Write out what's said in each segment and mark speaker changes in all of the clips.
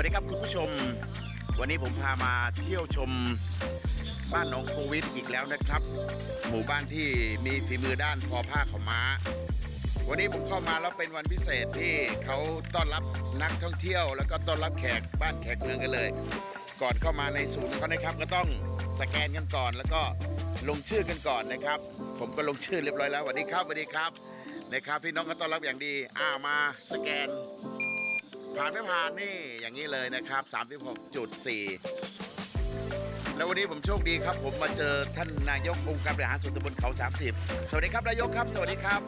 Speaker 1: วัสดีครับคุณผู้ชม วันนี้ผมพามาเที่ยวชมบ้านหนองโควิดอีกแล้วนะครับ หมู่บ้านที่มีฝีมือด้านทอผ้าขาวม้า วันนี้ผมเข้ามาแล้วเป็นวันพิเศษที่เขาต้อนรับนักท่องเที่ยว แล้วก็ต้อนรับแขกบ้านแขกเมืองกันเลย ก่อนเข้ามาในศูนย์เขานะครับ ก็ต้องสแกนกันก่อนแล้วก็ลงชื่อกันก่อนนะครับ ผมก็ลงชื่อเรียบร้อยแล้วสวัสดีครับสวัสดีครับนะครับพี่น้องก็ต้อนรับอย่างดีอ่ามาสแกน ผ่านไม่ผ่านนี่อย่างนี้เลยนะครับ 36.4 แล้ววันนี้ผมโชคดีครับ ผมมาเจอท่านนายกองค์การบริหารส่วนตำบลเขา 30 สวัสดีครับนายกครับ สวัสดีครับ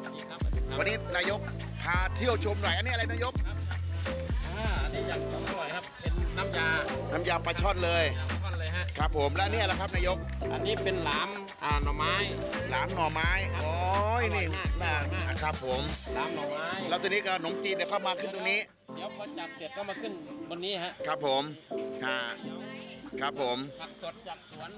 Speaker 1: วันนี้นายกพาเที่ยวชมหน่อยอันนี้อะไรนายก
Speaker 2: อ่าอันนี้อย่างของอร่อยครับ เป็นน้ำยา
Speaker 1: น้ำยาปลาช่อนเลย
Speaker 2: น้ำข้นเลยฮะ
Speaker 1: ครับผมและเนี่ยแหละครับนายก
Speaker 2: อันนี้เป็นหลามอ่าหน่อไม้
Speaker 1: หลามหน่อไม้โอ้ยนี่
Speaker 2: อร่อยมาก
Speaker 1: น่า
Speaker 2: อร่อยมาก
Speaker 1: ครับผม
Speaker 2: หลามหน่อไม้
Speaker 1: แล้วตัวนี้ก็ขนมจีนเนี่ยเข้ามาขึ้นตรงนี้
Speaker 2: เดี๋ยวพอจับเสร็จก็มาขึ้นบนนี้ฮะ
Speaker 1: ครับผมฮะ
Speaker 2: เดี๋ยว
Speaker 1: ครับผม
Speaker 2: ผักสดจากสวน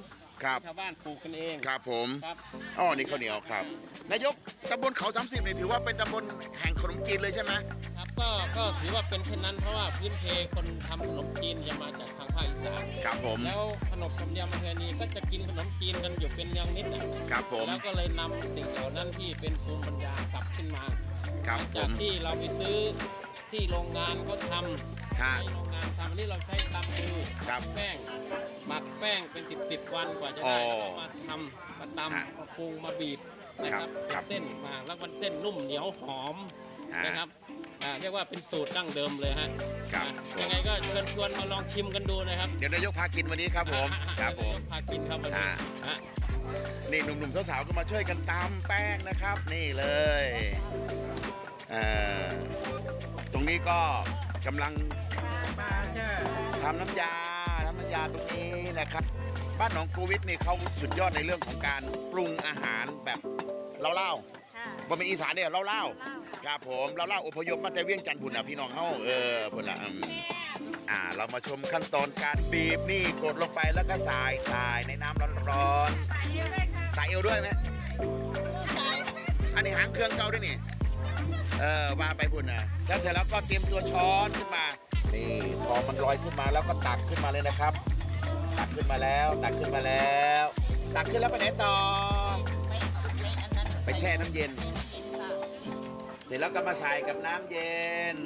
Speaker 1: ครับ
Speaker 2: ชาวบ้านปลูกกันเอง
Speaker 1: ครับผม
Speaker 2: ครับ
Speaker 1: อ๋อนี่ข้าวเหนียวครับ นายกตำบลเขา30นี่ถือว่าเป็นตำบลแห่งขนมจีนเลยใช่ไหม
Speaker 2: ครับ ก็ก็ถือว่าเป็นเช่นนั้นเพราะว่าพื้นเพคนทำขนมจีนจะมาจากทางภาคอีสาน
Speaker 1: ครับผม
Speaker 2: แล้วขนมธรรมเนียมประเพณีก็จะกินขนมจีนกันอยู่เป็นเนืองนิดนะครับ
Speaker 1: ผม
Speaker 2: แล้วก็เลยนำสิ่งเหล่านั้นที่เป็นภูมิปัญญากลับขึ้นมา
Speaker 1: ครับผ
Speaker 2: จาก
Speaker 1: ม
Speaker 2: ที่เราไปซื้อที่โรงงานเขาทำ
Speaker 1: ฮะ
Speaker 2: ในโรงงานทำอันนี้เราใช้ตำมือ
Speaker 1: ครับ
Speaker 2: แป้งหมักแป้งเป็นสิบสิบวันกว่าจะ
Speaker 1: อ๋
Speaker 2: ได้
Speaker 1: อ
Speaker 2: แล้วก็มาทำมาต
Speaker 1: ฮะำ
Speaker 2: มาปรุงมาบีบนะครับ
Speaker 1: ครับ
Speaker 2: เป็นเส้นมาแล้วมันเส้นนุ่มเหนียวหอม
Speaker 1: ฮะ
Speaker 2: นะครับ อ่าเรียกว่าเป็นสูตรดั้งเดิมเลยฮะ
Speaker 1: ครับ
Speaker 2: อะยังไงก็เชิญชวนมาลองชิมกันดูนะครับ
Speaker 1: เดี๋ยวนายกพากินวันนี้ครับผมครับผม
Speaker 2: พากินครับวันนี้
Speaker 1: อ่า
Speaker 2: ฮะ
Speaker 1: นี่หนุ่มๆสาวๆก็มาช่วยกันตำแป้งนะครับ นี่เลยเอ่อตรงนี้ก็กำลัง
Speaker 3: ปลาจ้า
Speaker 1: ทำน้ำยาทำน้ำยาตรงนี้นะครับ บ้านหนองโควิดนี่เขาสุดยอดในเรื่องของการปรุงอาหารแบบเล่า
Speaker 3: ค่ะ
Speaker 1: ๆบ่เป็นอีสานเนี่ยเล่าๆครับผมเล่าๆอพยพมาแต่เวียงจันทร์พุ่นนะพี่น้องเฮาเออพุ่นละอืมอ่า เรามาชมขั้นตอนการบีบนี่กดลงไปแล้วก็ใส่ใส่ในน้ำร้อนๆใส่เอวด้วยไหมอันนี้หางเครื่องเก่าด้วยนี่ เออว่าไปพุ่นนะแล้วเสร็จแล้วก็เตรียมตัวช้อนขึ้นมา นี่พอมันลอยขึ้นมาแล้วก็ตักขึ้นมาเลยนะครับ ตักขึ้นมาแล้ว ตักขึ้นมาแล้ว ตักขึ้นแล้วไปไหนต่อ แช่น้ำเย็น
Speaker 3: กินค่ะ
Speaker 1: เสร็จแล้วก็มาใส่กับน้ำเย็น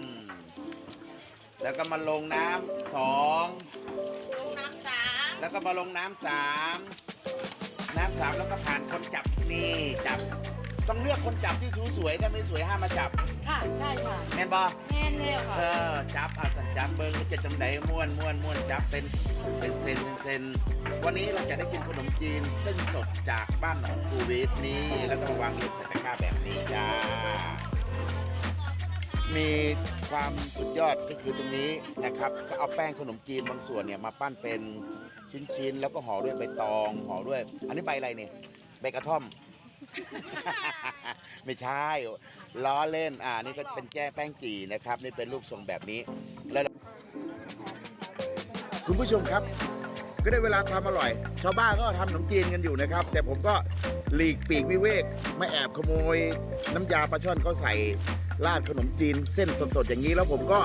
Speaker 1: แล้วก็มาลงน้ำสอง
Speaker 3: ลงน้ำสาม
Speaker 1: แล้วก็มาลงน้ำสามน้ำสามแล้วก็ผ่านคนจับนี่จับ ต้องเลือกคนจับที่สวยๆถ้าไม่สวยห้ามมาจับ
Speaker 3: ค่ะใช่ค่ะ
Speaker 1: แม่นบอ
Speaker 3: แน่นเลย
Speaker 1: เอ
Speaker 3: ค่ะ
Speaker 1: อจับอาสันจับเบิ้งจะจำไดม้วนม้วนม้วนจับเป็นเป็นเซนเป็นเซนวันนี้เราจะได้กินขนมจีนเส้นสดจากบ้านหนองกูวิทนี่แล้วก็มาวางเรียงใส่ตะกร้าแบบนี้จ้ามีความสุดยอดก็คือตรงนี้นะครับ ก็เอาแป้งขนมจีนบางส่วนเนี่ยมาปั้นเป็นชิ้นๆแล้วก็ห่อด้วยใบตองห่อด้วย อันนี้ใบอะไรเนี่ยใบกระท่อม ไม่ใช่ล้อเล่นอ่านี่ก็เป็นแจ้แป้งจีนะครับ นี่เป็นรูปทรงแบบนี้แล้วคุณผู้ชมครับ ก็ได้เวลาทำอร่อย ชาวบ้านก็ทำขนมจีนกันอยู่นะครับ แต่ผมก็หลีกปีกวิเวกไม่แอบขโมยน้ำยาปลาช่อนเขาใส่ราดขนมจีนเส้นสดๆอย่างนี้แล้วผมก็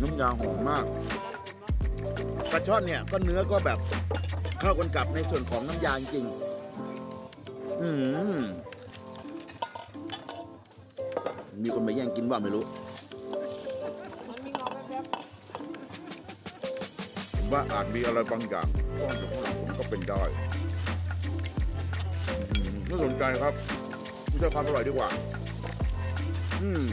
Speaker 1: น้ำยาหอมมากปลาช่อนเนี่ยก็เนื้อก็แบบ เข้ากันกับในส่วนของน้ำยาจริงๆอืมมีคนมาแย่งกินว่าไม่รู้ผมว่าอาจมีอะไรบางอย่างซ่อนอยู่ข้างหลังผมก็เป็นได้อืมน่าสนใจครับไม่ใช่ความอร่อยดีกว่า อืม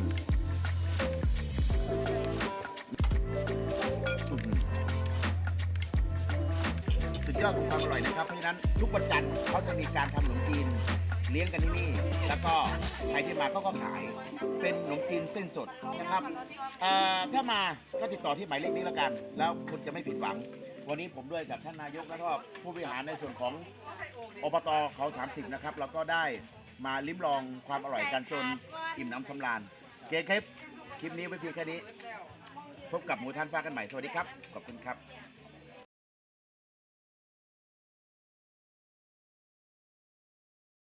Speaker 1: ยอดของความอร่อยนะครับ เพราะฉะนั้นทุกวันจันทร์เขาจะมีการทำขนมจีนเลี้ยงกันที่นี่ แล้วก็ใครที่มาเขาก็ขาย เป็นขนมจีนเส้นสดนะครับเอ่อถ้ามาก็ติดต่อที่หมายเลขนี้แล้วกัน แล้วคุณจะไม่ผิดหวัง วันนี้ผมด้วยกับท่านนายกแล้วก็ผู้บริหารในส่วนของอบตเขา 30 นะครับ แล้วก็ได้มาลิ้มลองความอร่อยกันจนอิ่มน้ำสำราญเกคลิปคลิปนี้ไว้เพียงแค่นี้ พบกับหมูท่านฟ้ากันใหม่ สวัสดีครับ ขอบคุณครับ